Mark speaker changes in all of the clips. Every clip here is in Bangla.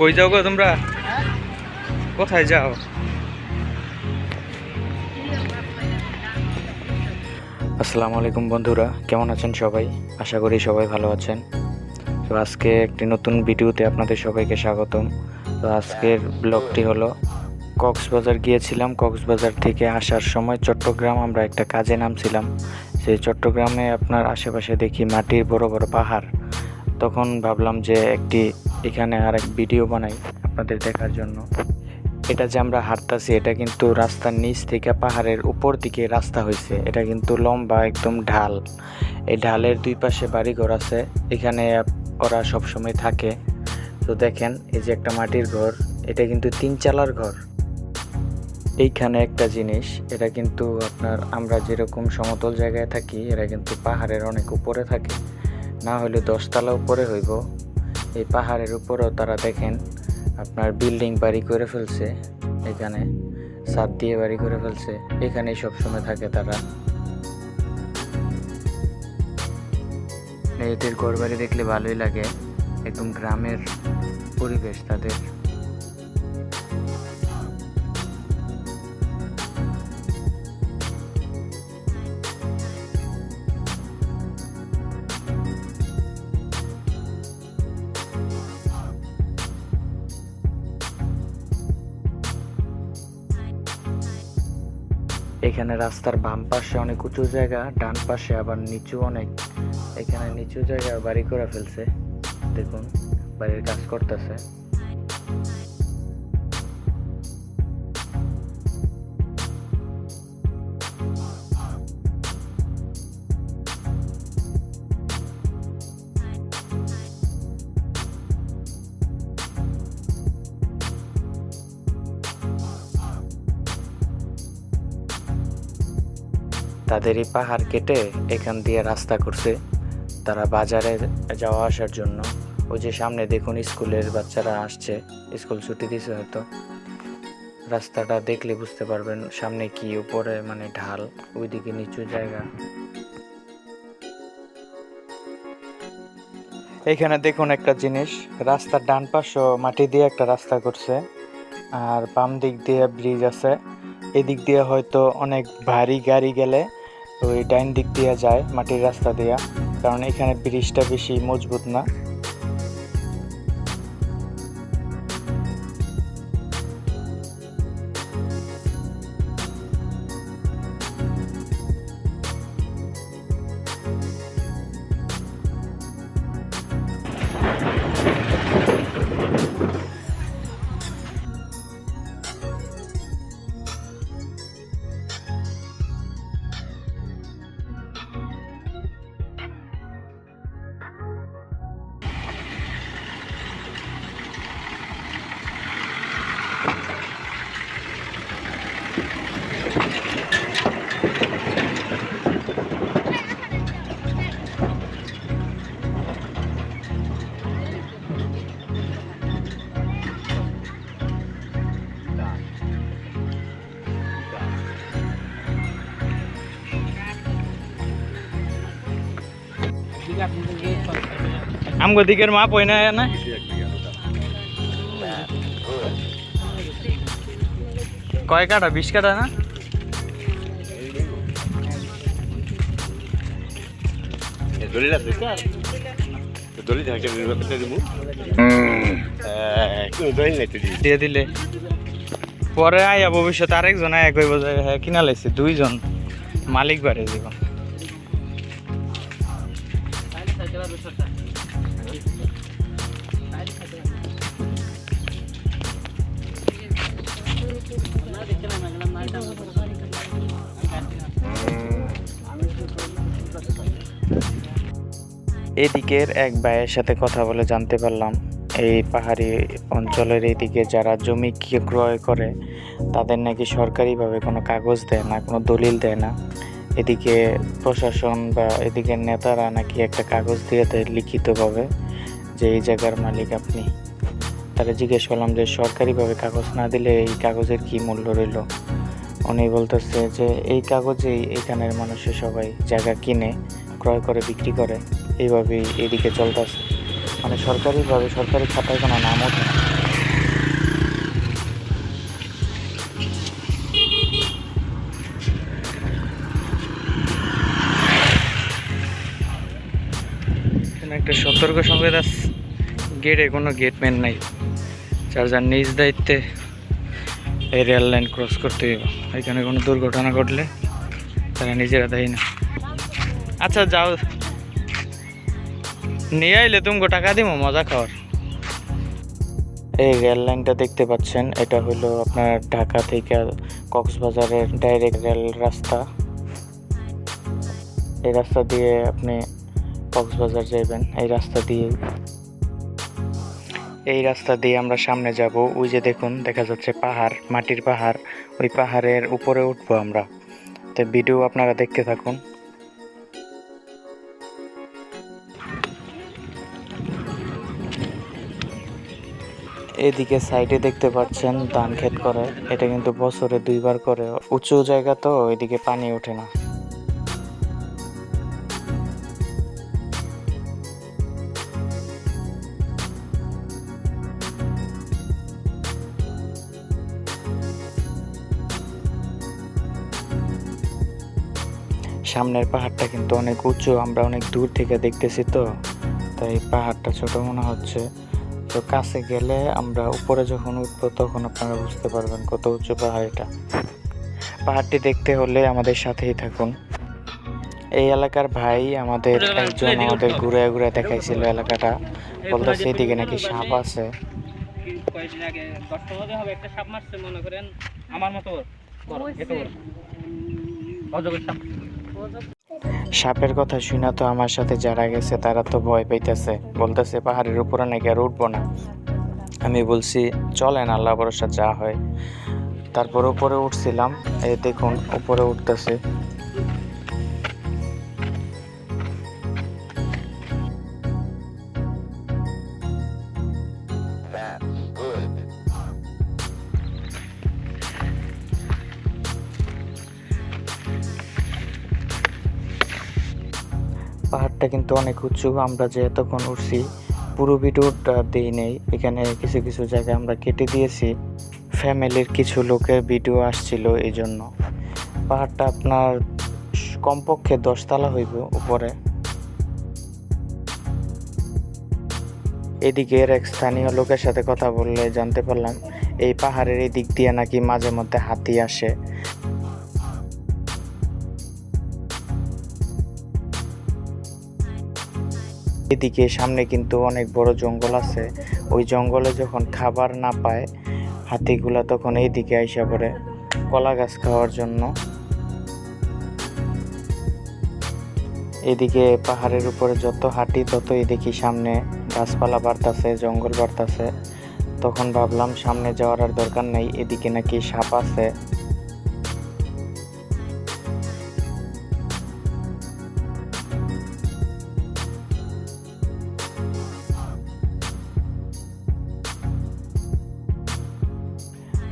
Speaker 1: কই যাও গো তোমরা? কোথায় যাও? আসসালামু আলাইকুম বন্ধুরা, কেমন আছেন সবাই? আশা করি সবাই ভালো আছেন। তো আজকে একটি নতুন ভিডিওতে আপনাদের সবাইকে স্বাগতম। তো আজকের ব্লগটি হলো, কক্সবাজার গিয়েছিলাম। কক্সবাজার থেকে আসার সময় চট্টগ্রাম আমরা একটা কাজে নামছিলাম। সেই চট্টগ্রামে আপনার আশেপাশে দেখি মাটির বড় বড় পাহাড়। তখন ভাবলাম যে একটি এখানে আর এক ভিডিও বানাই আপনাদের দেখার জন্য। এটা যে আমরা হাঁটতাছি, এটা কিন্তু রাস্তার নিচ থেকে পাহাড়ের উপর দিকে রাস্তা হয়েছে। এটা কিন্তু লম্বা একদম ঢাল। এই ঢালের দুই পাশে বাড়িঘর আছে, এখানে ওরা সব সময় থাকে। তো দেখেন, এই যে একটা মাটির ঘর, এটা কিন্তু তিন চালার ঘর। এইখানে একটা জিনিস, এটা কিন্তু আপনার আমরা যেরকম সমতল জায়গায় থাকি, এরা কিন্তু পাহাড়ের অনেক উপরে থাকে। না হলে দশতলা উপরে হইব। এই পাহাড়ের উপরেও তারা দেখেন আপনার বিল্ডিং বাড়ি করে ফেলছে, এখানে ছাদ দিয়ে বাড়ি করে ফেলছে, এখানেই সবসময় থাকে তারা। এদের ঘর বাড়ি দেখলে ভালোই লাগে, একদম গ্রামের পরিবেশ তাদের। এখানে রাস্তার বাম পাশে অনেক উঁচু জায়গা, ডান পাশে আবার নিচু অনেক। এখানে নিচু জায়গা বাড়ি করে ফেলছে। দেখুন, বাড়ির কাজ করতেছে। তাদের এই পাহাড় কেটে এখান দিয়ে রাস্তা করছে। তারা বাজারে যাওয়া আসার জন্য। ওই যে সামনে দেখুন স্কুলের বাচ্চারা আসছে। স্কুল ছুটি দিছে হয়তো। রাস্তাটা দেখলে বুঝতে পারবেন, সামনে কি, উপরে মানে ঢাল, ওইদিকে নিচু জায়গা। এখানে দেখুন একটা জিনিস, রাস্তার ডান পাশও মাটি দিয়ে একটা রাস্তা করছে। আর বাম দিক দিয়ে ব্রিজ আছে। এদিক দিয়ে হয়তো অনেক ভারী গাড়ি গেলে ওই ডাইন দিক দিয়ে যায় মাটির রাস্তা দিয়া, কারণ এখানে ব্রিজটা বেশি মজবুত না। আমগো দিকের মাপ হয় না না? কয় কাটা বিশ কাটা না?
Speaker 2: আছে থাকে নাই তো
Speaker 1: দিয়ে দিলে। পরে আয়া ভবিষ্যতে আরেকজন আয়া কইব যে হ্যাঁ কিনা লাইছে দুইজন। মালিক বাড়ে জীবন। এদিকের এক ভাইয়ের সাথে কথা বলে জানতে পারলাম, এই পাহাড়ি অঞ্চলের এইদিকে যারা জমি ক্রয় করে, তাদের নাকি সরকারিভাবে কোনো কাগজ দেয় না, কোনো দলিল দেয় না। এদিকে প্রশাসন বা এদিকের নেতারা নাকি একটা কাগজ দিয়ে দেয় লিখিতভাবে যে এই জায়গার মালিক আপনি। তারা জিজ্ঞেস করলাম যে সরকারিভাবে কাগজ না দিলে এই কাগজের কি মূল্য রইল? উনি বলতেছে যে এই কাগজেই এখানের মানুষের সবাই জায়গা কিনে, ক্রয় করে, বিক্রি করে। এইভাবে এদিকে চলতেছে মানে সরকারিভাবে সরকারি খাতায় কোনো নাম ওঠে না। একটা সতর্ক সংকেত গেটে কোনো গেটম্যান নাই। যার যার নিজ দায়িত্বে এই রেল লাইন ক্রস করতে এখানে কোনো দুর্ঘটনা ঘটলে তারা নিজেরা দেয় না। আচ্ছা যাও। নিয়ে আইলে তুমি টাকা দিব মজা খাওয়ার। এই রেল লাইনটা দেখতে পাচ্ছেন, এটা হলো আপনার ঢাকা থেকে কক্সবাজারের ডাইরেক্ট রেল রাস্তা। এই রাস্তা দিয়ে আপনি কক্সবাজার যাবেন এই রাস্তা দিয়ে। এই রাস্তা দিয়ে আমরা সামনে যাব, ওই যে দেখুন, দেখা যাচ্ছে পাহাড়, মাটির পাহাড়, ওই পাহাড়ের উপরে উঠবো আমরা। তো ভিডিও আপনারা দেখতে থাকুন। এদিকে সাইডে দেখতে পাচ্ছেন ধান ক্ষেত করে। এটা কিন্তু বছরে দুইবার করে। উঁচু জায়গা তো এদিকে পানি ওঠে না। সামনের পাহাড়টা কিন্তু অনেক উঁচু, আমরা অনেক দূর থেকে দেখতেছি তো। তাই পাহাড়টা ছোট মনে হচ্ছে। তো কাছে গেলে আমরা উপরে যখন উঠবো তখন আপনারা বুঝতে পারবেন কত উঁচু পাহাড় এটা। পাহাড়টি দেখতে হলে আমাদের সাথেই থাকুন। এই এলাকার ভাই আমাদের একজন আমাদের ঘুরে ঘুরে দেখাইছিল এলাকাটা। বলতেছে এদিকে নাকি সাপ আছে।
Speaker 3: কয়েকদিন আগে দশ পনেরো হবে একটা সাপ মারছে মনে করেন। আমার মতো। অজগর সাপ।
Speaker 1: সাপের কথা শুনে তো আমার সাথে যারা গেছে, তারা তো ভয় পাইতেছে। বলতেছে, পাহাড়ের উপরে নাকি আর উঠবো না। আমি বলছি, চলেন, আল্লাহ ভরসা, যা হয়। তারপর উপরে উঠছিলাম। এই দেখুন, উপরে উঠতেছে। পাহাড়টা কিন্তু অনেক উঁচু। আমরা যে এতক্ষণ উঠছি, পুরো ভিডিওটা দিই নেই। এখানে কিছু কিছু জায়গায় আমরা কেটে দিয়েছি। ফ্যামিলির কিছু লোকের ভিডিও আসছিল এই জন্য পাহাড়টা আপনার কমপক্ষে দশতলা হইব উপরে। এদিকের এক স্থানীয় লোকের সাথে কথা বললে জানতে পারলাম, এই পাহাড়ের এই দিক দিয়ে নাকি মাঝে মধ্যে হাতি আসে। এদিকে সামনে কিন্তু অনেক বড় জঙ্গল আছে। ওই জঙ্গলে যখন খাবার না পায়, হাতিগুলা তখন এইদিকে আইসা পড়ে কলা গাছ খাওয়ার জন্য। এদিকে পাহাড়ের উপরে যত হাঁটি, ততই দেখি সামনে গাছপালা বাড়তাছে, জঙ্গল বাড়তাছে। তখন ভাবলাম সামনে যাওয়ার আর দরকার নেই, এদিকে নাকি সাপ আছে।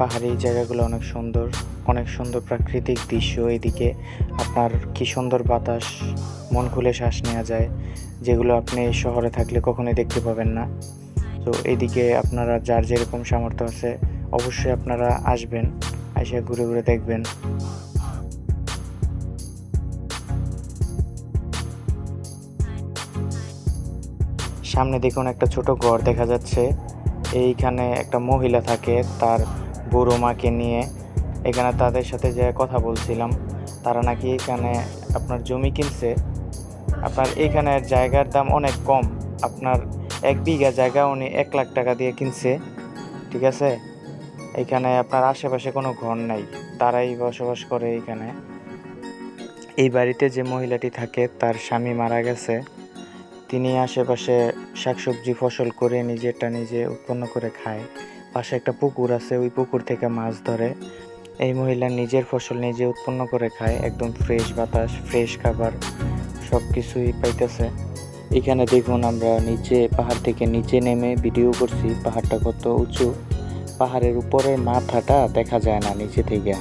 Speaker 1: পাহাড়ি জায়গাগুলো অনেক সুন্দর অনেক সুন্দর প্রাকৃতিক দৃশ্য এদিকে। আপনার কি সুন্দর বাতাস, মন খুলে শ্বাস নেওয়া যায়, যেগুলো আপনি শহরে থাকলে কখনোই দেখতে পাবেন না। তো এদিকে আপনারা যার যেরকম সামর্থ্য আছে, অবশ্যই আপনারা আসবেন, এসে ঘুরে ঘুরে দেখবেন। সামনে দেখুন একটা ছোট ঘর দেখা যাচ্ছে। এইখানে একটা মহিলা থাকে, তার বুড়ো মাকে নিয়ে এখানে তাদের সাথে যে কথা বলছিলাম, তারা নাকি এখানে আপনার জমি কিনছে। আপনার এখানের জায়গার দাম অনেক কম। আপনার এক বিঘা জায়গা উনি এক লাখ টাকা দিয়ে কিনছে, ঠিক আছে? এখানে আপনার আশেপাশে কোনো ঘর নাই, তারাই বসবাস করে এখানে। এই বাড়িতে যে মহিলাটি থাকে, তার স্বামী মারা গেছে। তিনি আশেপাশে শাকসবজি ফসল করে নিজেরটা নিজে উৎপন্ন করে খায়। পাশে একটা পুকুর আছে, ওই পুকুর থেকে মাছ ধরে। এই মহিলা নিজের ফসল নিজে উৎপন্ন করে খায়, একদম ফ্রেশ বাতাস ফ্রেশ খাবার সব কিছুই পাইতেছে। এখানে দেখুন আমরা নিচে, পাহাড় থেকে নিচে নেমে ভিডিও করছি, পাহাড়টা কত উঁচু। পাহাড়ের উপরের মাথাটা দেখা যায় না নিচে থেকে।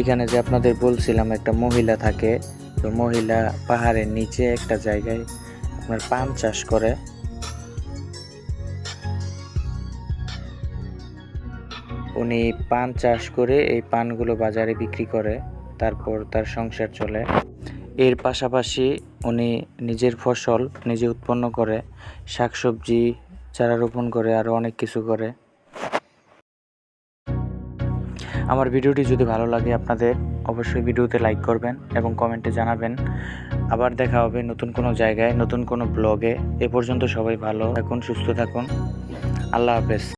Speaker 1: এখানে যে আপনাদের বলছিলাম একটা মহিলা থাকে, তো মহিলা পাহাড়ের নিচে একটা জায়গায় আপনার পান চাষ করে। উনি পান চাষ করে এই পানগুলো বাজারে বিক্রি করে, তারপর তার সংসার চলে। এর পাশাপাশি উনি নিজের ফসল নিজে উৎপন্ন করে, শাকসবজি, চারা রোপণ করে আরও অনেক কিছু করে। আমার ভিডিওটি যদি ভালো লাগে আপনাদের, অবশ্যই ভিডিওতে লাইক করবেন এবং কমেন্টে জানাবেন। আবার দেখা হবে নতুন কোনো জায়গায়, নতুন কোনো ব্লগে এ পর্যন্ত সবাই ভালো থাকুন, সুস্থ থাকুন। আল্লাহ হাফেজ।